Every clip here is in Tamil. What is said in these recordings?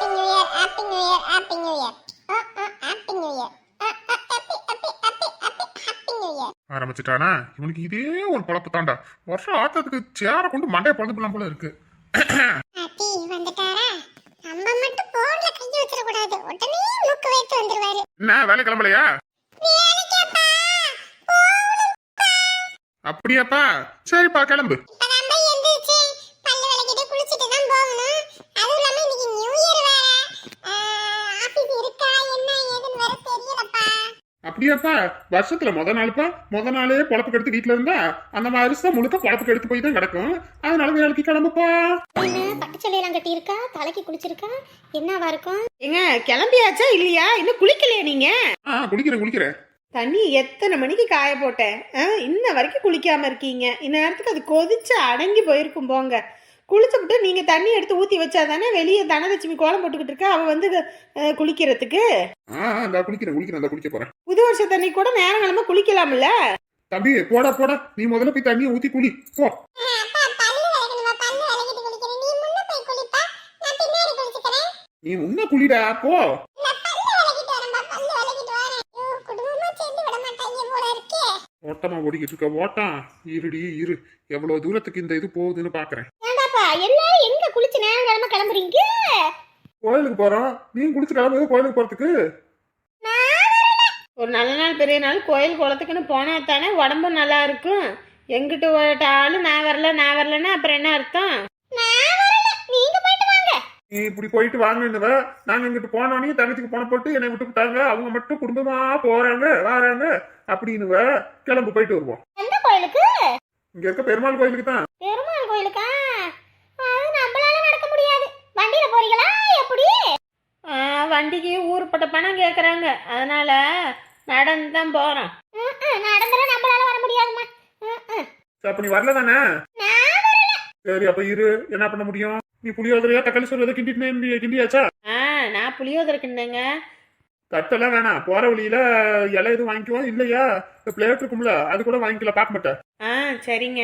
Happy new year happy new year happy new year happy new year ஆரம்பிச்சிட்டானா? இவனுக்கு இதே ஒரு குழப்பு தாண்டா வருஷம் ஆத்தத்துக்கு சேர கொண்டு மண்டைய பழந்து போலாம் போல இருக்கு. என்ன வேலை கிளம்பலையா? அப்படியாப்பா. சரிப்பா கிளம்பு இப்பதான் போய் எந்திரிச்சு பல்லு விளக்கிட்டு குளிச்சிட்டு தான் போகணும் அதுவும் இல்லாம இன்னைக்கு நியூ இயர் வேற ஆபீஸ் இருக்கா என்ன ஏதுன்னு வேற தெரியலப்பா அப்படியாப்பா? வருஷத்துல முத நாள்ப்பா. முத நாளே பொழப்பு கெடுத்து வீட்டுல இருந்தா அந்த மாதிரி வருஷம் முழுக்க பொழப்பு கெடுத்து போய் தான் கிடக்கும். அதனால வேலைக்கு கிளம்புப்பா. என்ன பட்டுச்சொல்லியெல்லாம் கட்டியிருக்கா? தலைக்கு குளிச்சிருக்கா? என்னவா இருக்கும்? ஏங்க கிளம்பியாச்சா இல்லையா? இன்னும் குளிக்கலையா நீங்க? ஆ குளிக்கிறேன் குளிக்கிறேன். தண்ணி எத்தனை மணிக்கு காய போட்டேன் இன்ன வரைக்கும் குளிக்காம இருக்கீங்க. இந்நேரத்துக்கு அது கொதிச்சு அடங்கி போயிருக்கும் போங்க. குளிச்சுப்புட்டு நீங்க தண்ணி எடுத்து ஊத்தி வச்சா தானே வெளியே தனலட்சுமி கோலம் போட்டுக்கிட்டு இருக்கா? அவ வந்து குளிக்கிறதுக்கு. ஆ இந்த குளிக்கிறேன் குளிக்கிறேன் இந்த குளிக்க போறேன். புது வருஷ தண்ணி கூட நேரம் கிளம்ப குளிக்கலாம்ல? தம்பி போடா போடா. நீ முதல்ல போய் தண்ணியை ஊத்தி குளி. போ. நீ முன்ன போய் குளிப்பா. நான் பின்னாடி குளிச்சுக்கிறேன். நீ முன்ன குளிடா போ. நான் ஓட்டமா ஓடிக்கிட்டு இருக்க ஓட்டம். இருடி இரு. எவ்வளவு தூரத்துக்கு இந்த இது போகுதுன்னு பாக்குறேன். எல்லாரும் எங்க குளிச்சு நேரம் கிளம்ப கிளம்புறீங்க? கோயிலுக்கு போறோம். நீ குளிச்சு கிளம்புது கோயிலுக்கு போறதுக்கு. ஒரு நல்ல நாள் பெரிய நாள். கோயில் குளத்துக்குன்னு போனா தானே உடம்பு நல்லா இருக்கும். எங்கிட்ட ஓட்டாலும் நான் வரல நான் வரலன்னா அப்புறம் என்ன அர்த்தம்? நான் வரல. நீங்க போயிட்டு வாங்க. நீ இப்படி போயிட்டு வாங்கினவ நாங்க இங்கிட்டு போனோடனே தங்கச்சிக்கு பணம் போட்டு என்னை விட்டு விட்டாங்க அவங்க மட்டும் குடும்பமா போறாங்க வராங்க அப்படின்னுவ. கிளம்பு போயிட்டு வருவோம். எந்த கோயிலுக்கு? இங்க இருக்க பெருமாள் கோயிலுக்கு தான். பெருமாள் கோயிலுக்கா அது நம்மளால நடக்க முடியாது வண்டியில போறீங்களா? எப்படி? ஆ, வண்டிக்கு ஊருப்பட்ட பணம் கேட்குறாங்க அதனால நடந்து தான் போகிறோம் நடந்தாலும் நம்மளால வர முடியாதும்மா. ம், ம். சரி, அப்ப நீ வரல தானே நான் வரல. சரி அப்ப இரு. என்ன பண்ண முடியும்? நீ புளியோதரையா தக்காளி சோறு கிண்டிட்டு கிண்டியாச்சா? ஆ நான் புளியோதரைக்குண்டேங்க தட்டெல்லாம் வேணாம். போற வழியில இலை எதுவும் வாங்கிக்குவோம். இல்லையா? பிளேட் இருக்கும்ல அது கூட வாங்கிக்கல பார்க்க மாட்டேன் ஆ சரிங்க.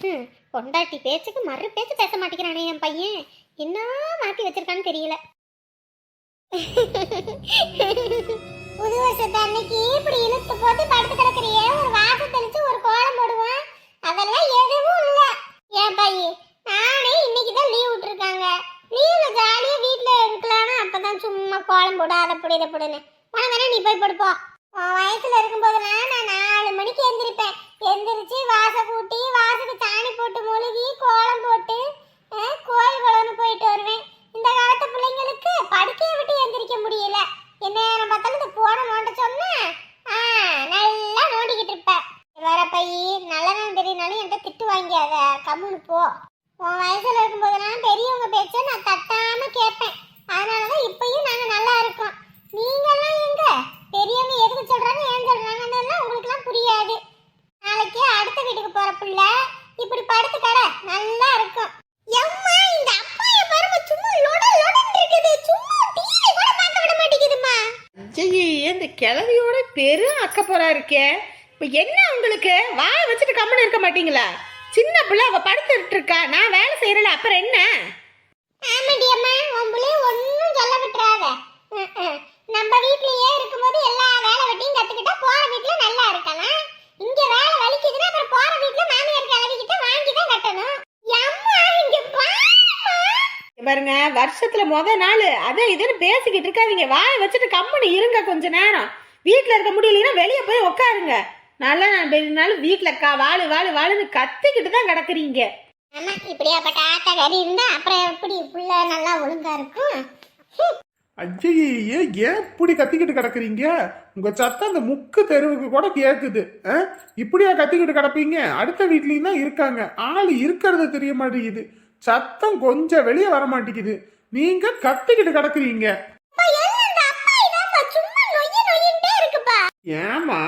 ம், பொண்டாட்டி பேச்சுக்கு மறு பேச்சு பேச மாட்டேங்கிறானே என் பையன். என்ன மாத்தி வச்சிருக்கான்னு தெரியல. புது வருஷத்து அன்னைக்கு இப்படி இழுத்து போட்டு படுத்து கிடக்குறிய ஒரு வாசம் தெளிச்சு ஒரு கோலம் போடுவான். அதெல்லாம் எதுவும் இல்ல. என் பையன் நானே இன்னைக்கு தான் லீவ் விட்டுருக்காங்க. லீவ்ல ஜாலியா வீட்ல இருக்கலாம்னா அப்பதான் சும்மா கோலம் போடு அதை போடு இதை போடுன்னு. உனக்கு நீ போய் படுப்போ. உன் வயசுல இருக்கும்போதெல்லாம் நான் நாலு மணிக்கு எந்திரிப்பேன். எந்திரிச்சு வாச கூட்டி வாசலுக்கு சாணி போட்டு மொழுகி கோலம் போட்டு கோயில் போயிட்டு வருவேன். இந்த காலத்து பிள்ளைங்களுக்கு படுக்கையை விட்டு எந்திரிக்க முடியல. என்ன நேரம் பார்த்தாலும் இந்த போன நோண்ட சொன்னா நல்லா நோண்டிக்கிட்டு இருப்பேன். வேற பை நல்ல நாள் தெரியினாலும் என்கிட்ட திட்டு வாங்கியாத. கம்முன்னு போ. உன் வயசுல இருக்கும்போதெல்லாம் பெரியவங்க பேச்ச நான் தட்டாம கேட்பேன். அதனாலதான் இப்பயும் நாங்க நல்லா இருக்கோம். நீங்கெல்லாம் எங்க? பெரியவங்க எதுக்கு சொல்றாங்க ஏன் சொல்றாங்கன்னு உங்களுக்குலாம் புரியாது. நாளைக்கே அடுத்த வீட்டுக்கு போற புள்ள இப்படி படுத்து கடை நல்லா இருக்கும் எம்மா இந்த அப்பாய பாருங்க சும்மா லொட லொடன்னு இருக்குது சும்மா டிவி கூட பார்க்க விட மாட்டேங்குதுமா ஐயே இந்த கிளவியோட பெரும் அக்கப்போரா இருக்கே. இப்போ என்ன உங்களுக்கு? வாய வச்சுட்டு கம்மன் இருக்க மாட்டீங்களா? சின்ன பிள்ளை அவ படுத்துட்டு இருக்கா நான் வேலை செய்யறல அப்புறம் என்ன? ஆமாடி அம்மா உன் புள்ளைய ஒன்றும் சொல்ல விட்டுறாத. நம்ம வீட்லயே இருக்கும்போது எல்லா வேலை வெட்டியும் கத்துக்கிட்டா போற வீட்ல நல்லா இருக்கலாம். இங்க வேலை வலிக்குதுன்னா அப்புறம் போற வீட்ல மாமியார் கிளவிக்கிட்ட வாங்கி தான் கட்டணும். அம்மா இங்க பாருங்க வருஷத்துல முத நாள். அதை இதுன்னு பேசிக்கிட்டு இருக்காதீங்க. வாய வச்சுட்டு கம்முன்னு இருங்க கொஞ்ச நேரம். வீட்டில் இருக்க முடியலைன்னா வெளியே போய் உட்காருங்க நல்லா நான் பெரிய நாள் வீட்டில் கா வாழு வாழு வாழுன்னு கத்திக்கிட்டு தான் கிடக்குறீங்க. ஆமா இப்படியாப்பட்ட ஆட்டா கறி இருந்தா அப்புறம் எப்படி புள்ள நல்லா ஒழுங்கா இருக்கும்? ஐயே ஏன் இப்படி கத்திக்கிட்டு கிடக்குறீங்க? உங்க சத்தம் அந்த முக்கு தெருவுக்கு கூட கேக்குது. ஆ? இப்படியா கத்திக்கிட்டு கிடப்பீங்க? அடுத்த வீட்லயும் தான் இருக்காங்க. ஆள் இருக்கிறது தெரிய மாட்டேங்குது. சத்தம் கொஞ்சம் வெளியே வர மாட்டேங்குது. நீங்க கத்திக்கிட்டு கிடக்குறீங்க. ஏமா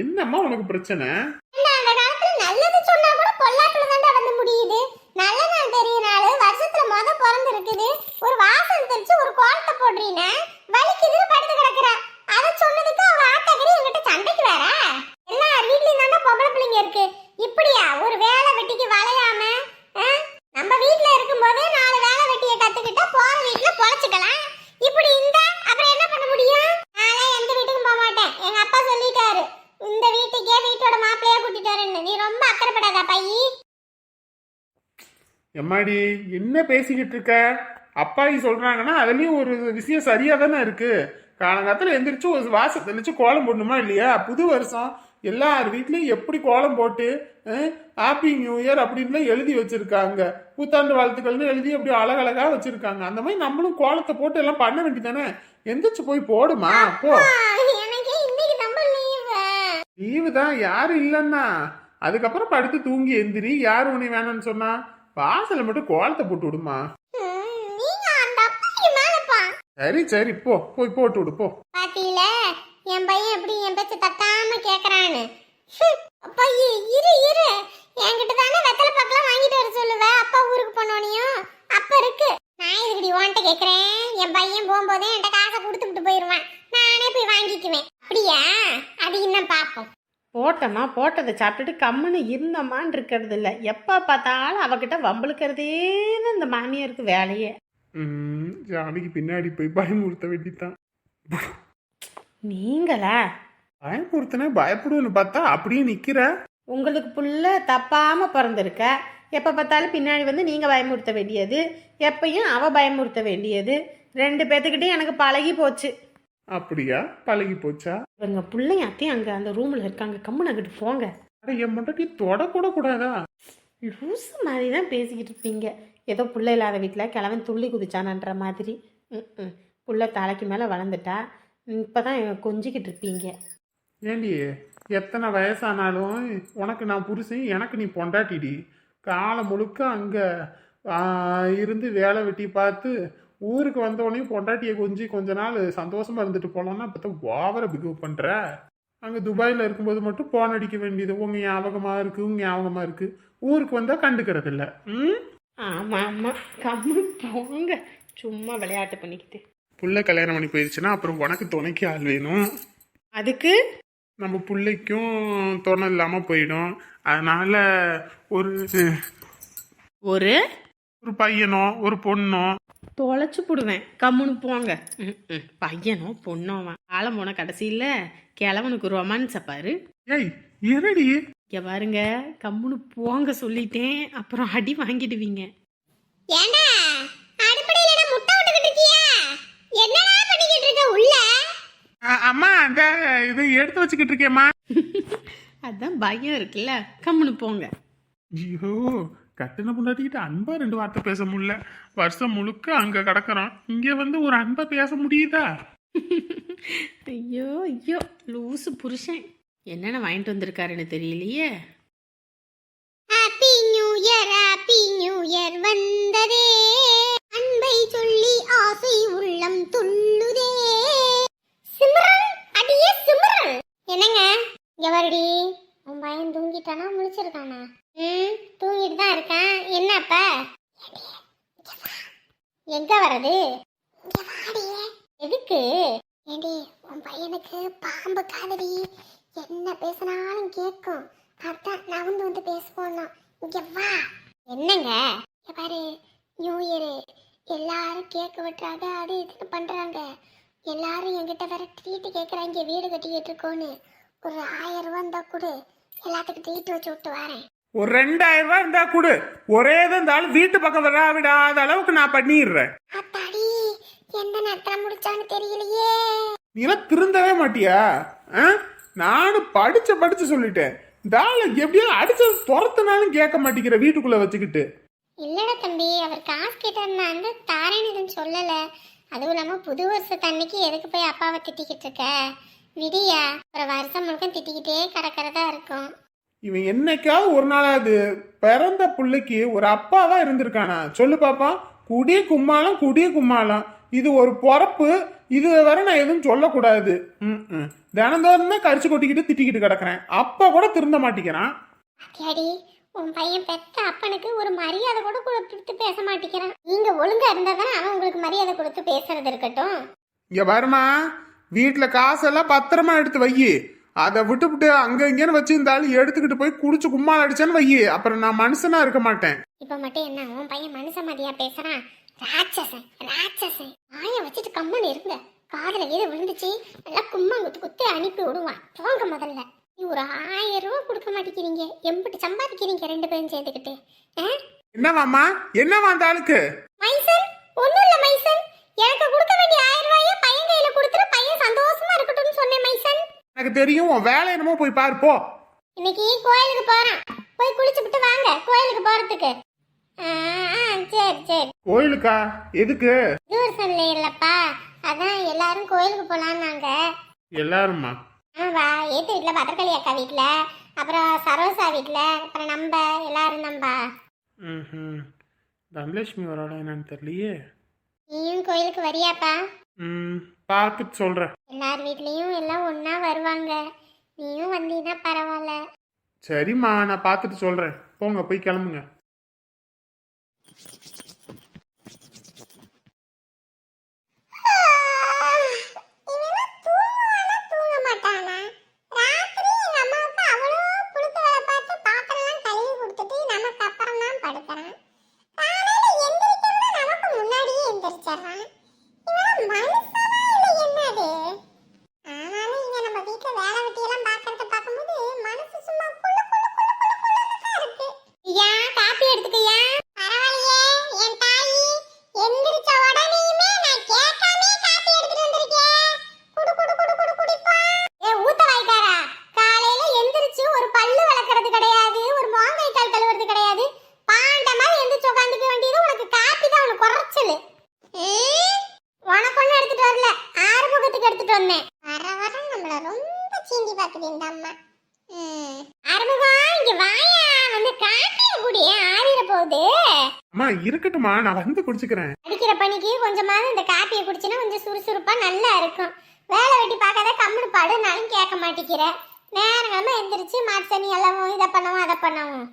என்னம்மா உனக்கு பிரச்சனை ஏண்டா, அந்த காலத்துல நல்லது சொன்னா கூட பொல்லாப்புல தான்டா வந்து முடியுது. நல்ல நாள் தெரிய நாளு, வருஷத்துல மொத பிறந்திருக்குது. ஒரு வாசல் தெளிச்சு ஒரு கோலத்தை போடுறீன்னா, வலிக்குதுன்னு படுத்து கிடக்குறா. அதை சொன்னதுக்கு அவ ஆத்தாக்கறி என்கிட்ட சண்டைக்கு வரா? எல்லார் வீட்லயும் தான்டா பொம்பளை பிள்ளைங்க இருக்கு. இப்படியா ஒரு வேலை வெட்டிக்கு வளையாம ஆ? நம்ம வீட்ல இருக்கும்போதே நாலு வேலை வெட்டியை கத்துக்கிட்டா போற வீட்ல பொழைச்சுக்கலாம் எம்மாடி என்ன பேசிக்கிட்டு இருக்க? அப்பாயி சொல்றாங்கன்னா அதுலயும் ஒரு விஷயம் சரியா தானே இருக்கு. காலங்காலத்துல எந்திரிச்சு ஒரு வாசல் தெளிச்சு கோலம் போடணுமா இல்லையா? புது வருஷம். எல்லார் வீட்லயும் எப்படி கோலம் போட்டு ஹாப்பி நியூ இயர் அப்படின்லாம் எழுதி வச்சிருக்காங்க. புத்தாண்டு வாழ்த்துக்கள்னு எழுதி அப்படி அழகழகா வச்சிருக்காங்க. அந்த மாதிரி நம்மளும் கோலத்தை போட்டு எல்லாம் பண்ண வேண்டியதானே எந்திரிச்சு போய் போடுமா? போ. லீவு தான். யாரும் இல்லைன்னா. அதுக்கப்புறம் படுத்து தூங்கி எந்திரி. யார் உன்னை வேணும்னு சொன்னா? வாசல்ல மட்டும் கோலத்தை போட்டு விடுமா? சரி சரி போ போய் போட்டு விடு போ. பாத்தீல என் பையன் எப்படி என் பேச்ச தட்டாம கேக்குறான்னு. இ- இரு இரு. என்கிட்ட தானே வெத்தலை பாக்கலாம் வாங்கிட்டு வர சொல்லுவ. அப்பா ஊருக்கு போனோனையும் அப்ப இருக்கு. நான் இதுக்கடி உன்கிட்ட கேக்குறேன்? என் பையன் போகும்போதே என்கிட்ட காசை கொடுத்துட்டு போயிருவான். நானே போய் வாங்கிக்குவேன். அப்படியா? அது இன்னும் பாப்போம். போட்டோமா? போட்டதை சாப்பிட்டுட்டு கம்முன்னு இருந்தோமான்னு இருக்கிறது இல்லை எப்போ பார்த்தாலும் அவகிட்ட வம்பளுக்கிறதே இந்த மாமியாருக்கு வேலையே. ஜானகி பின்னாடி போய் பயமுறுத்த வேண்டித்தான். நீங்களா? பயமுறுத்தினா பயப்படுவேன்னு பார்த்தா அப்படியே நிக்கிற. உங்களுக்கு புள்ள தப்பாமல் பிறந்திருக்க. எப்போ பார்த்தாலும் பின்னாடி வந்து நீங்கள் பயமுறுத்த வேண்டியது. எப்பயும் அவ பயமுறுத்த வேண்டியது. ரெண்டு பேத்துக்கிட்டையும் எனக்கு பழகி போச்சு. அப்படியா? பழகி போச்சா? இவங்க பிள்ளைங்க அத்தையும் அங்கே அந்த ரூமில் இருக்காங்க. கம்முன்னு அங்கிட்டு போங்க. அட என் மட்டும் தொடக்கூட கூடாதா? லூசு மாதிரி தான் பேசிக்கிட்டு இருப்பீங்க. ஏதோ புள்ள இல்லாத வீட்டில் கிழவன் துள்ளி குதிச்சானன்ற மாதிரி. ம் ம். புள்ள தலைக்கு மேலே வளர்ந்துட்டா. இப்போ தான் கொஞ்சிக்கிட்டு இருப்பீங்க. ஏண்டி எத்தனை வயசானாலும் உனக்கு நான் புருஷன் எனக்கு நீ பொண்டாட்டிடி. காலம் முழுக்க அங்கே இருந்து வேலை வெட்டி பார்த்து ஊருக்கு வந்தோடனே பொண்டாட்டியை கொஞ்சி கொஞ்ச நாள் சந்தோஷமா இருந்துட்டு போனோம்னா பார்த்தா ஓவர பிகவ் பண்ணுற அங்கே துபாயில் இருக்கும்போது மட்டும் போன் அடிக்க வேண்டியது. உங்கள் ஞாபகமாக இருக்குது உங்கள் ஞாபகமாக இருக்குது ஊருக்கு வந்தால் கண்டுக்கிறது இல்லை ம் ஆமாம் ஆமாம் கம்மு போங்க. சும்மா விளையாட்டு பண்ணிக்கிட்டு. புள்ள கல்யாணம் பண்ணி போயிடுச்சுன்னா அப்புறம் உனக்கு துணைக்கு ஆள் வேணும். அதுக்கு? நம்ம பிள்ளைக்கும் துணை இல்லாமல் போயிடும். அதனால ஒரு ஒரு? ஒரு பையனோ ஒரு பொண்ணோ தொலைச்சு போடுவேன். கம்முன்னு போங்க. ம் ம். பையனோ பொண்ணோவா ஆலம் போன கடைசியில் கிழவனுக்கு ரொமான்ஸை பாரு. ஏய் இங்க பாருங்க. கம்முன்னு போங்க சொல்லிட்டேன். அப்புறம் அடி வாங்கிடுவீங்க. ஏண்டா? அடுப்படையில என்ன முட்டை விட்டுக்கிட்டு இருக்கியா? என்னடா பண்ணிக்கிட்டு இருக்க உள்ள? அ- அம்மா அந்த இதை எடுத்து வச்சுக்கிட்டு இருக்கேம்மா. அதான் பயம் இருக்குல்ல. கம்முன்னு போங்க. ஐயோ கட்டின பொண்டாட்டிக்கிட்ட அன்பா ரெண்டு வார்த்தை பேச முடியல. வருஷம் முழுக்க அங்க கிடக்குறோம் இங்க வந்து ஒரு அன்பா பேச முடியுதா? ஐயோ ஐயோ லூசு புருஷன். என்னென்ன வாங்கிட்டு வந்திருக்காருன்னு தெரியலையே. Happy new year happy new year வந்ததே. அன்பை சொல்லி ஆசை உள்ளம் துள்ளுதே. சிம்ரன் அடியே சிம்ரன். என்னங்க? இங்க வருடி உன் பையன் தூங்கிட்டானா? முழிச்சிருக்கானா? ம். தூங்கிட்டு தான் இருக்கான். என்னப்பா எங்க வாடியே எதுக்கு? ஏண்டி உன் பையனுக்கு பாம்பு காதடி. என்ன பேசினாலும் கேட்கும். அதான் நவுந்து வந்து பேசுவோம்னா இங்க வா. என்னங்க? இங்க பாரு நியூ இயர் எல்லாரும் கேக் வெட்டுறாங்க அது இதுன்னு பண்றாங்க. எல்லாரும் என்கிட்ட வேற ட்ரீட் கேக்குறாங்க வீடு கட்டிக்கிட்டு இருக்கோன்னு. ஒரு ஆயிரம் ரூபா இருந்தா கொடு. எல்லாத்துக்கும் ட்ரீட் வச்சு விட்டு வரேன். ஒரு ரெண்டாயிரம் ரூபாய் இருந்தா கொடு. ஒரே தான் இருந்தாலும் வீட்டு பக்கம் வரா விடாத அளவுக்கு நான் பண்ணிடுறேன். அத்தாடி எந்த நேரத்துல முடிச்சான்னு தெரியலையே. நீ எல்லாம் திருந்தவே மாட்டியா? ஆ? நானும் படிச்ச படிச்சு சொல்லிட்டேன். தாள எப்படியோ அடிச்சு துரத்துனாலும் கேட்க மாட்டேங்கிற வீட்டுக்குள்ள வச்சுக்கிட்டு. இல்லடா தம்பி அவர் காசு அந்த தாரேன்னு எதுவும் சொல்லல. அதுவும் இல்லாம புது வருஷத்தன்னைக்கு எதுக்கு போய் அப்பாவை திட்டிக்கிட்டு இருக்க? விடியா. அப்புறம் வருஷம் முழுக்க திட்டிக்கிட்டே கிடக்கிறதா இருக்கும். இவன் என்னைக்காவது ஒரு நாளாவது பிறந்த பிள்ளைக்கு ஒரு அப்பாவா இருந்திருக்கானா? சொல்லு பாப்பா. குடிய கும்மாளம் குடிய கும்மாளம். இது ஒரு பொறப்பு. இது வரை நான் எதுவும் சொல்லக்கூடாது. ம், ம். தினந்தோறும் தான் கரிச்சு கொட்டிக்கிட்டு திட்டிக்கிட்டு கிடக்குறேன். அப்பா கூட திருந்த மாட்டேங்கிறான். அடியாடி உன் பையன் பெத்த அப்பனுக்கு ஒரு மரியாதை கூட கொடுத்து பேச மாட்டேங்கிறான். நீங்க ஒழுங்கா இருந்தா தானே அவன் உங்களுக்கு மரியாதை கொடுத்து பேசுறது இருக்கட்டும். இங்க வருமா வீட்டுல காசெல்லாம் பத்திரமா எடுத்து வையி. அதை விட்டுவிட்டு அங்க இங்கன்னு வச்சிருந்தாலும் எடுத்துக்கிட்டு போய் குடிச்சு கும்மாள் அடிச்சேன்னு வையி. அப்புறம் நான் மனுஷனா இருக்க மாட்டேன். இப்ப மட்டும் என்ன? உன் பையன் மனுஷ மாதிரியா பேசுறான்? ராட்சசன் ராட்சசன். ஆய வச்சுட்டு கம்மன் இருங்க. காதுல எது விழுந்துச்சு. நல்லா கும்மாங்குத்து குத்தி அனுப்பி விடுவான். போங்க முதல்ல. நீ ஒரு ஆயிரம் ரூபாய் கொடுக்க மாட்டேங்கிறீங்க. எம்பிட்டு சம்பாதிக்கிறீங்க ரெண்டு பேரும் சேர்ந்துக்கிட்டு. ஆ? என்னவாம்மா? என்னவா அந்த ஆளுக்கு மைசன் ஒண்ணும் இல்ல மைசன் எனக்கு கொடுக்க வேண்டிய ஆயிரம் ரூபாய பையன் கையில கொடுத்துட்டு பையன் சந்தோஷமா இருக்கட்டும்னு சொன்னேன் மைசன் எனக்கு தெரியும் உன் வேலை என்னமோ போய் பாரு போ. இன்னைக்கு கோயிலுக்கு போறேன். போய் குளிச்சுட்டு வாங்க கோயிலுக்கு போறதுக்கு. சரி சரி. கோயிலுக்கா? எதுக்கு? தூரசன்ல இல்லப்பா. அதான் எல்லாரும் கோயிலுக்கு போலான்னாங்க. எல்லாருமா? ஆமாவா ஏத்து வீட்ல பத்திரகாளி அக்கா வீட்ல அப்புறம் சரோசா வீட்ல அப்புறம் நம்ம எல்லாரும் நம்பா ம் தனலட்சுமி வரோட என்னன்னு தெரியலையே. நீயும் கோயிலுக்கு வரியாப்பா. ம் பார்த்துட்டு சொல்கிறேன் எல்லார் வீட்லயும் எல்லாம் ஒண்ணா வருவாங்க. நீயும் வந்தீங்கன்னா பரவாயில்ல. சரிம்மா நான் பார்த்துட்டு சொல்கிறேன் போங்க போய் கிளம்புங்க இவன் தூங்குவானா தூங்க மாட்டானா ராத்திரி எங்க அம்மாவுக்கு அவ்வளோ புழுக்க வேலை பார்த்து பாத்திரம்லாம் கழுவி கொடுத்துட்டு நமக்கு அப்புறம் தான் படுக்கிறான் காலையில எந்திரிக்கணும்னா நமக்கு முன்னாடியே எந்திரிச்சிடுறான் இவன் மனுஷனா இல்லை என்னது ஆனாலும் இங்க நம்ம வீட்டுல வேலை வெட்டியெல்லாம் பார்க்கறத பார்க்கும்போது மனசு சும்மா குளு குளு குளு குளு குளுன்னு தான் இருக்கு ஐயா காப்பி எடுத்துக்கய்யா பரவாயில்லையே என் தாயி எந்திரிச்ச உடனேயுமே நான் கேட்காமே காப்பி எடுத்துட்டு வந்திருக்கேன் குடு குடு குடு குடு குடிப்பா ஏ ஊத்த வாய்க்காரா காலையில எந்திரிச்சு ஒரு பல்லு விளக்குறது கிடையாது ஒரு மாங்காய் கால் கழுவுறது கிடையாது பாண்ட மாதிரி எந்திரிச்சு உட்காந்துக்க வேண்டியது உனக்கு காப்பி தான் உனக்கு குறைச்சலு ம், உனக்கு ஒண்ணு எடுத்துட்டு வரல ஆறுமுகத்துக்கு எடுத்துட்டு வந்தேன் வர வர நம்மள ரொம்ப சீண்டி பாக்குது இந்த அம்மா ம், ஆறுமுகம் இங்க வாயா வந்து காப்பிய குடிய ஆறிட போகுது அம்மா இருக்குமா நான் வந்து குடிச்சுக்கிறேன். அடிக்கிற பணிக்கு கொஞ்சமாவது இந்த காப்பியை குடிச்சினா கொஞ்சம் சுறுசுறுப்பா நல்லா இருக்கும். வேலை வெட்டி பார்க்காத கம்முனு பாடுனாலும் கேட்க மாட்டேங்கிற. நேரங்களமா எந்திரிச்சு மாட்டு தண்ணி எல்லாம் இதை பண்ணவும் அதை பண்ணவும்.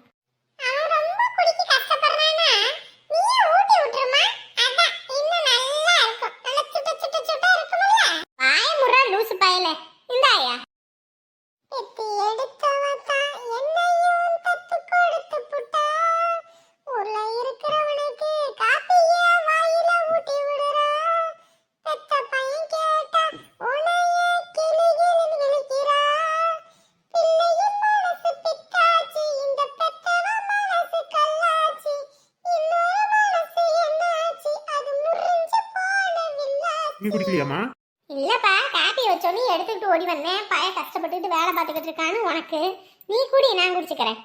குடிக்கலையாம்மா இல்லப்பா காப்பி வச்சோன்னே எடுத்துக்கிட்டு ஓடி வந்தேன். பையன் கஷ்டப்பட்டுட்டு வேலை பார்த்துக்கிட்டு இருக்கான்னு உனக்கு. நீ குடி நான் குடிச்சுக்கிறேன்.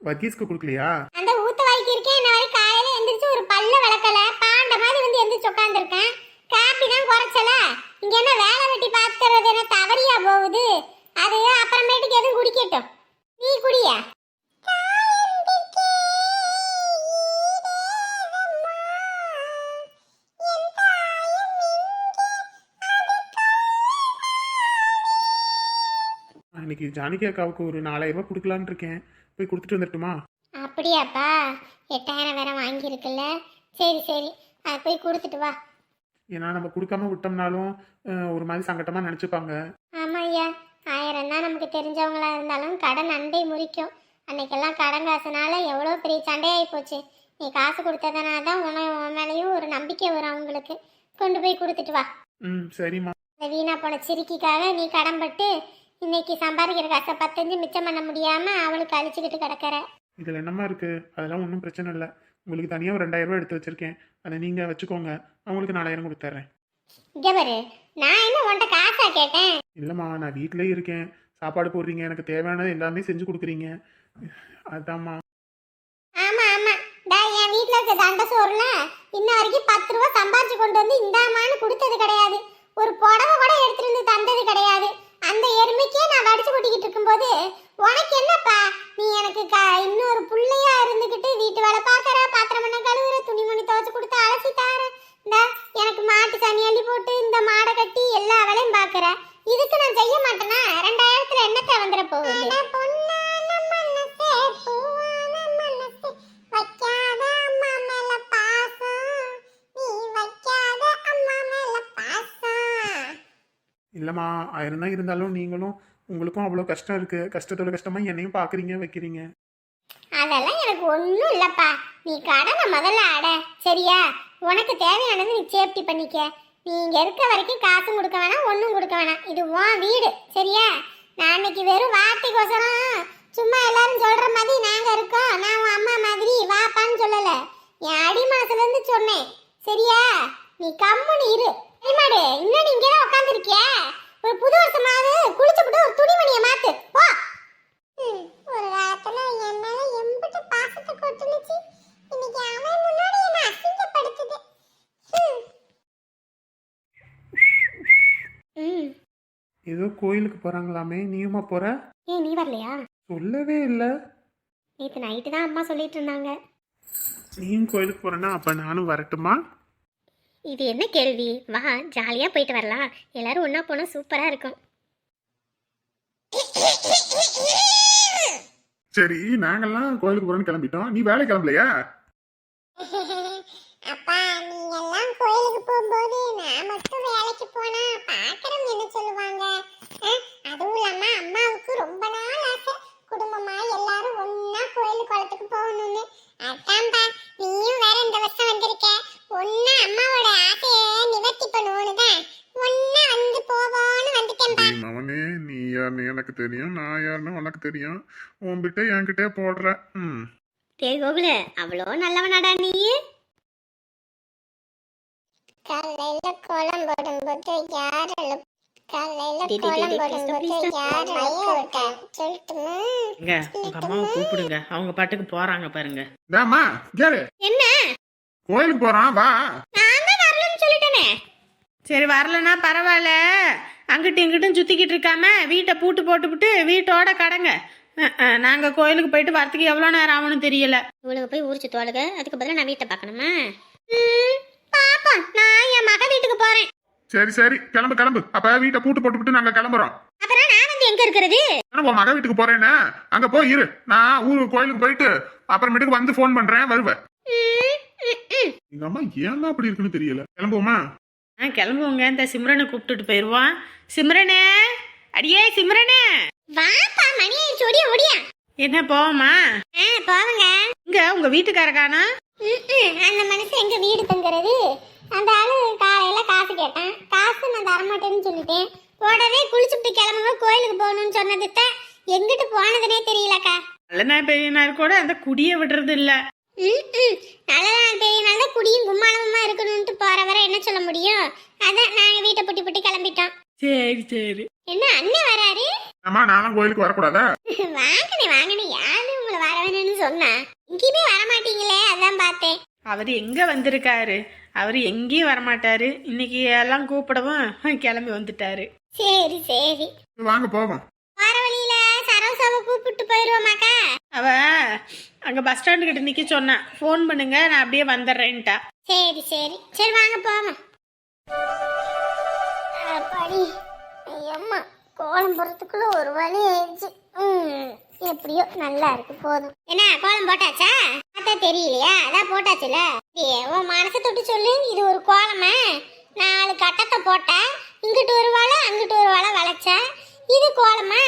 வக்கீஸ்க்கு கொடுக்கலையா? அந்த ஊத்த வாய்க்கு இருக்கேன். என்ன வரை காலையில எந்திரிச்சு ஒரு பல்ல விளக்கல. பாண்ட மாதிரி வந்து எந்திரிச்சு உட்காந்துருக்கேன் காப்பி தான் குறைச்சல. இங்க என்ன வேலை வெட்டி பார்த்துறது என்ன தவறியா போகுது? அது அப்புறமேட்டுக்கு எதுவும் குடிக்கட்டும். நீ குடியா? இன்னைக்கு ஜானகி அக்காவுக்கு ஒரு நாலாயிரம் ரூபாய் கொடுக்கலான்னு இருக்கேன். போய் கொடுத்துட்டு வந்துட்டுமா அப்படியாப்பா எட்டாயிரம் வேற வாங்கியிருக்குல்ல. சரி சரி. அதை போய் கொடுத்துட்டு வா. ஏன்னா நம்ம கொடுக்காம விட்டோம்னாலும் அஹ், ஒரு மாதிரி சங்கட்டமாக நினச்சிப்பாங்க. ஆமா ஐயா. ஆயிரம் தான் நமக்கு தெரிஞ்சவங்களா இருந்தாலும் கடன் அண்டை முறிக்கும். அன்னைக்கெல்லாம் கடன் காசுனால எவ்வளோ பெரிய சண்டையாகி போச்சு. நீ காசு கொடுத்ததுனால தான் உன உன் மேலேயும் ஒரு நம்பிக்கை வரும் அவங்களுக்கு. கொண்டு போய் கொடுத்துட்டு வா. ம் சரிம்மா. இந்த வீணா போன சிரிக்கிக்காக நீ கடன் பட்டு இன்னைக்கு சம்பாதிக்கிற காசை பத்தஞ்சு மிச்சம் பண்ண முடியாம அவளுக்கு அழிச்சுக்கிட்டு கிடக்கிற. இதில் என்னம்மா இருக்குது அதெல்லாம் ஒன்றும் பிரச்சனை இல்லை. உங்களுக்கு தனியாக ஒரு ரெண்டாயிரம் ரூபாய் எடுத்து வச்சுருக்கேன். அதை நீங்கள் வச்சுக்கோங்க. அவங்களுக்கு நாலாயிரம் கொடுத்துட்றேன் இங்க பாரு நான் என்ன உன்கிட்ட காசா கேட்டேன்? இல்லைம்மா நான் வீட்டிலே இருக்கேன். சாப்பாடு போடுறீங்க. எனக்கு தேவையானது எல்லாமே செஞ்சு கொடுக்குறீங்க. அதாம்மா. ஆமா ஆமா. டா என் வீட்ல இருக்க தண்ட சோறுல இன்ன வரைக்கும் பத்து ரூபா சம்பாரிச்சு கொண்டு வந்து இந்தாமான்னு கொடுத்தது ஆயிரம் தான் இருந்தாலும் நீங்களும் உங்களுக்கும் அவ்வளோ கஷ்டம் இருக்குது கஷ்டத்தோட கஷ்டமாக என்னையும் பார்க்குறீங்க வைக்கிறீங்க. அதெல்லாம் எனக்கு ஒன்றும் இல்லைப்பா. நீ கடனை முதல்ல அட. சரியா? உனக்கு தேவையானது நீ சேஃப்டி பண்ணிக்க. நீ இங்கே இருக்க வரைக்கும் காசும் கொடுக்க வேணாம் ஒன்றும் கொடுக்க வேணாம். இது உன் வீடு. சரியா? நான் அன்னைக்கு வெறும் வார்த்தைக்கோசரம் சும்மா எல்லாரும் சொல்கிற மாதிரி நாங்கள் இருக்கோம். நான் உன் அம்மா மாதிரி வாப்பான்னு சொல்லலை. என் அடி மாதத்துலேருந்து சொன்னேன். சரியா? நீ கம்முன்னு இரு. அடிமாடு இன்னும் நீ இங்கே தான் உட்காந்துருக்கிய ஒரு புது வருஷமாவது குளிச்சுப்புட்டு ஒரு துணிமணியை மாத்து. போ. ஒரு காலத்துல என் மேல எம்பிட்டு பாசத்தை கொட்டுனுச்சு. இன்னைக்கு அவன் முன்னாடி என்ன அசிங்கப்படுத்துது. ஏதோ கோயிலுக்கு போறாங்களாமே நீயுமா போற? ஏன் நீ வரலையா? சொல்லவே இல்ல. நேற்று நைட்டு தான் அம்மா சொல்லிட்டு இருந்தாங்க. நீயும் கோயிலுக்கு போறேன்னா அப்ப நானும் வரட்டுமா? இது என்ன கேள்வி? வா ஜாலியாக போயிட்டு வரலாம். எல்லாரும் ஒன்றா போனால் சூப்பராக இருக்கும். சரி நாங்கெல்லாம் கோயிலுக்கு போறோம்னு கிளம்பிட்டோம். நீ வேலை கிளம்பலையா? அப்பா நீங்க எல்லாம் கோயிலுக்கு போகும்போது நான் மட்டும் வேலைக்கு போனா பாக்குறவங்க என்ன சொல்லுவாங்க? அதுவும் இல்லாம அம்மாவுக்கு ரொம்ப நாள் ஆசை. குடும்பமா எல்லாரும் ஒண்ணா கோயில் குளத்துக்கு போகணும்னு. அதான்பா நீயும் வேற இந்த வருஷம் வந்திருக்க. ஒன்னா அம்மாவோட ஆசையை நிவர்த்தி பண்ணுவோன்னு தான் ஒன்னா வந்து போவோன்னு வந்துட்டேன்பா. அவனே நீ யாருன்னு எனக்கு தெரியும் நான் யாருன்னு உனக்கு தெரியும். உன்கிட்ட என்கிட்ட போடுற. ம். டேய் கோகுல அவ்வளோ நல்லவனாடா நீ? காலையில கோலம் போடும்போது யார் அம்மாவை கூப்பிடுங்க அவங்க பாட்டுக்கு போறாங்க பாருங்க என்ன கோயிலுக்கு போறான் வா சரி வரலன்னா பரவாயில்ல அங்கிட்டும் இங்கிட்டும் சுத்திக்கிட்டு இருக்காம வீட்டை பூட்டு போட்டுவிட்டு வீட்டோட கடங்க நாங்க கோயிலுக்கு போயிட்டு வரத்துக்கு எவ்வளவு நேரம் ஆகும்னு தெரியல இவளுக்கு போய் ஊர் சுத்துவாளுக அதுக்கு பதிலா நான் வீட்டை பார்க்கணுமா பாப்போம் நான் என் மக வீட்டுக்கு போறேன் சரி சரி. கிளம்பு கிளம்பு. அப்ப வீட்டை பூட்டு போட்டுவிட்டு நாங்க கிளம்புறோம். அப்புறம் நான் வந்து எங்க இருக்கிறது? உன் மக வீட்டுக்கு போறேன்னு? அங்க போய் இரு. நான் ஊரு கோயிலுக்கு போயிட்டு அப்புறமேட்டுக்கு வந்து ஃபோன் பண்றேன் வருவேன். எங்க அம்மா அப்படி இருக்குன்னு தெரியல? கிளம்புவோமா? ஆ கிளம்புவோங்க. இந்த சிம்ரனை கூப்பிட்டுட்டு போயிடுவான் சிம்ரனே! அடியே சிம்ரனே! வாப்பா மணி ஆயிடுச்சு ஓடியா? ஓடியா என்ன போவோமா? ஆ போவங்க. இங்க உங்க வீட்டுக்காரக்கானா. அந்த மனுஷன் எங்க வீடு தங்குறது? அந்த ஆளு காலையில காசு கேட்டான். காசு நான் தரமாட்டேன்னு சொல்லிட்டேன். உடனே குளிச்சுட்டு கிளம்புங்க கோயிலுக்கு போகணும்னு சொன்னதுட்ட எங்கிட்டு போனதுனே தெரியலக்கா. நல்ல பெரியனார் கூட அந்த குடிய விடுறது இல்ல. பெரிய நாள் தான் குடியும் கும்மாளமுமா இருக்கணும்ட்டு போற வர என்ன சொல்ல முடியும்? அதான் நாங்க வீட்டை புட்டி புட்டி கிளம்பிட்டோம். சரி சரி. என்ன அண்ணன் வராரு? அம்மா நானும் கோயிலுக்கு வரக்கூடாதா? வாங்கனே வாங்கனே யாரு உங்களை வர வேணும்னு சொன்னா. எங்கேயுமே வர மாட்டீங்களே அதான் பார்த்தேன். அவர் எங்க வந்திருக்காரு? அவர் எங்கேயும் வரமாட்டாரு. இன்னைக்கு எல்லாம் கூப்பிடவும் கிளம்பி வந்துட்டாரு. சரி சரி. வாங்க போவோம் வர வழியில சரோசாவை கூப்பிட்டு போயிருவோமாக்கா? அவ அங்க பஸ் ஸ்டாண்டு கிட்ட நிக்க சொன்னேன் ஃபோன் பண்ணுங்க நான் அப்படியே வந்துடுறேன்ட்டா. சரி சரி. சரி வாங்க போவோம். அப்பாடி ஐயம்மா கோலம் போடுறதுக்குள்ள ஒரு வழி ஆயிடுச்சு. ம், எப்படியோ நல்லா இருக்கு போதும். என்ன கோலம் போட்டாச்சா? பார்த்தா தெரியலையா? அதான் போட்டாச்சுல. உன் மனசை தொட்டு சொல்லு. இது ஒரு கோலமா? நாலு கட்டத்தை போட்டேன் இங்கிட்டு ஒரு வலை அங்கிட்டு ஒரு வலை வளைச்சேன் இது கோலமா?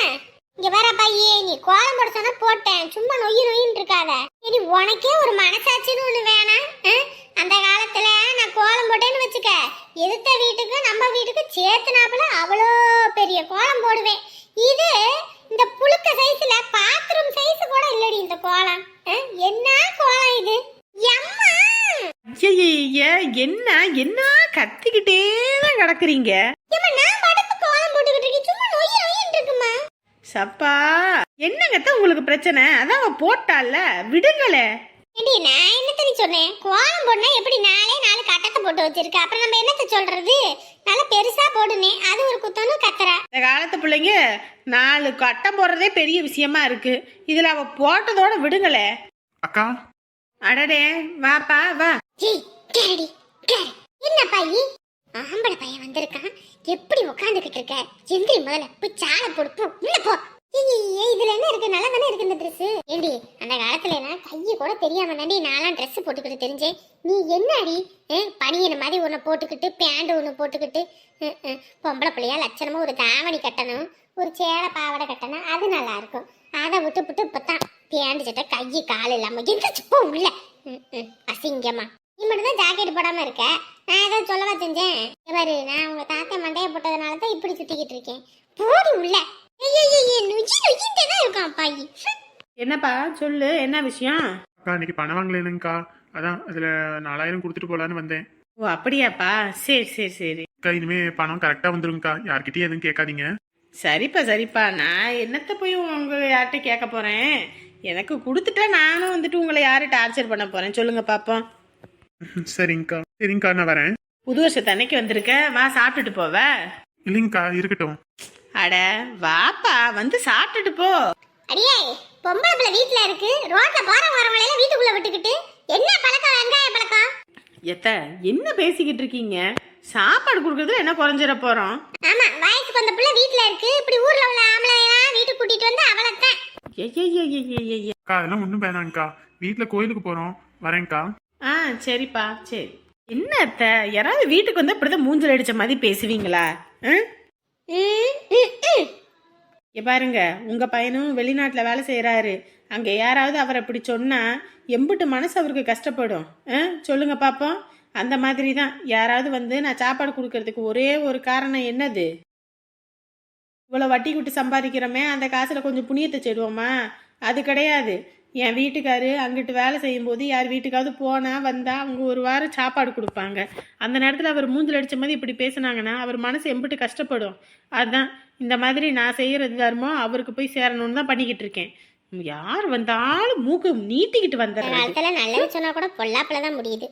இங்க வர பையே நீ கோலம் போட சொன்னா போட்டேன். சும்மா நொய்யு நொய்யின்னு இருக்காத. சரி உனக்கே ஒரு மனசாட்சின்னு ஒண்ணு வேணாம். ஆ? அந்த காலத்துல நான் கோலம் போட்டேன்னு வச்சுக்க. எதிர்த்த வீட்டுக்கு நம்ம வீட்டுக்கு சேர்த்துனாப்புல அவ்வளோ பெரிய கோலம் போடுவேன். இது இந்த புழுக்க சைஸ்ல பாத்ரூம் சைஸ் கூட இல்லடி இந்த கோலம். என்ன கோலம் இது? என்ன என்ன? கத்திக்கிட்டே தான் கிடக்குறீங்க ஏம்மா நான் படுத்து கோலம் போட்டுக்கிட்டு இருக்கேன் சும்மா நொய்யு நொய்யின்னு இருக்குமா சப்பா. என்னங்கத்த உங்களுக்கு பிரச்சனை? அதான் அவ போட்டால விடுங்களே. ஏண்டி நான் என்னத்தடி சொன்னேன் கோலம் போடனா எப்படி நாளே நாலு கட்டத்தை போட்டு வச்சிருக்க? அப்புறம் நம்ம என்னத்த சொல்றது? நல்லா பெருசா போடுனே. அது ஒரு குத்தம்னு கத்துறா. இந்த காலத்து பிள்ளைங்க நாலு கட்டம் போடுறதே பெரிய விஷயமா இருக்கு. இதுல அவ போட்டதோட விடுங்களே. அக்கா. அடடே வாப்பா வா. ஏய் கேடி கேடி என்ன பையி ஆம்பளை பையன் வந்திருக்கான். எப்படி உட்காந்துக்கிட்டு இருக்க? எந்திரி முதல்ல போய் சாலை போடுப்போ உள்ள போ. இதுல என்ன இருக்கு? நல்லா தானே இருக்கு இந்த ட்ரெஸ் ஏண்டி அந்த காலத்துல எல்லாம் கையை கூட தெரியாம தாண்டி நான்லாம் ட்ரெஸ் போட்டுக்கிட்டு தெரிஞ்சேன். நீ என்னடி? பனியன மாதிரி ஒன்று போட்டுக்கிட்டு பேண்ட் ஒன்று போட்டுக்கிட்டு ம், ம், பொம்பளை பிள்ளையா லட்சணமா ஒரு தாவணி கட்டணும் ஒரு சேலை பாவாடை கட்டணும் அது நல்லா இருக்கும். அதை விட்டு விட்டு இப்பதான் பேண்ட் சட்டை கை கால் இல்லாம எந்திரிச்சு போ உள்ள. ம், ம், அசிங்கமா. நீ மட்டும் தான் ஜாக்கெட் போடாம இருக்க. நான் ஏதாவது சொல்லவா செஞ்சேன்? பாரு நான் உங்க தாத்தா மண்டைய போட்டதுனால தான் இப்படி சுத்திக்கிட்டு இருக்கேன். போடி உள்ள. ஐயையையே, நொய்யி நொய்யின்ட்டே தான் இருக்கான் அப்பாயி என்னப்பா சொல்லு என்ன விஷயம்? அக்கா இன்னைக்கு பணம் வாங்கலைனுங்கக்கா அதான் அதுல நாலாயிரம் கொடுத்துட்டு போலான்னு வந்தேன். ஓ அப்படியாப்பா? சரி சரி சரி. அக்கா இனிமே பணம் கரெக்டா வந்துருங்கக்கா யார்கிட்டயும் எதுவும் கேட்காதீங்க. சரிப்பா சரிப்பா. நான் என்னத்த போய் உங்க யார்கிட்ட கேட்க போறேன்? எனக்கு கொடுத்துட்டா நானும் வந்துட்டு உங்களை யாரு டார்ச்சர் பண்ண போறேன்? சொல்லுங்க பாப்போம். சரிங்கக்கா சரிங்கக்கா நான் வரேன். புது வருஷத்து அன்னைக்கு வந்திருக்க? வா சாப்பிட்டுட்டு போவ இல்லைங்கக்கா இருக்கட்டும். அட வாப்பா வந்து சாப்பிட்டுட்டு போ. அடியே பொம்பளை பிள்ளை வீட்ல இருக்கு. ரோட்ல போற வரவங்களை வீட்டுக்குள்ள விட்டுக்கிட்டு என்ன பழக்கம் வெங்காய பழக்கம்? எத்த என்ன பேசிக்கிட்டு இருக்கீங்க? சாப்பாடு கொடுக்கறதுல என்ன குறைஞ்சிட போறோம்? ஆமா வயசுக்கு வந்த பிள்ளை வீட்ல இருக்கு. இப்படி ஊர்ல உள்ள ஆம்பளை எல்லாம் வீட்டுக்கு கூட்டிட்டு வந்து அவளைத்தான். ஐயையையையையே. அக்கா அதெல்லாம் ஒன்றும் வேணாங்கக்கா வீட்டில் கோயிலுக்கு போகிறோம் வரேன்க்கா. ஆ சரிப்பா சரி. என்ன அத்த? யாராவது வீட்டுக்கு வந்து அப்படிதான் மூஞ்சல் அடிச்ச மாதிரி பேசுவீங்களா. இங்க பாருங்க உங்க பையனும் வெளிநாட்டுல வேலை செய்யறாரு அங்க யாராவது அவரை இப்படி சொன்னா எம்பிட்டு மனசு அவருக்கு கஷ்டப்படும்? சொல்லுங்க பாப்போம். அந்த மாதிரி தான் யாராவது வந்து நான் சாப்பாடு கொடுக்கறதுக்கு ஒரே ஒரு காரணம் என்னது? இவ்வளோ வட்டி விட்டு சம்பாதிக்கிறோமே அந்த காசுல கொஞ்சம் புண்ணியத்தை செடுவோமா அது கிடையாது. என் வீட்டுக்காரு அங்கிட்டு வேலை செய்யும்போது யார் வீட்டுக்காவது போனால் வந்தால் அவங்க ஒரு வாரம் சாப்பாடு கொடுப்பாங்க. அந்த நேரத்தில் அவர் மூஞ்சில் அடித்த மாதிரி இப்படி பேசுனாங்கன்னா அவர் மனசு எம்பிட்டு கஷ்டப்படும். அதுதான் இந்த மாதிரி நான் செய்கிறது தர்மம் அவருக்கு போய் சேரணும்னு தான் பண்ணிக்கிட்டு இருக்கேன். யார் வந்தாலும் மூக்கு நீட்டிக்கிட்டு இந்த நல்லது கூட பொல்லாப்பில் தான் முடியுது.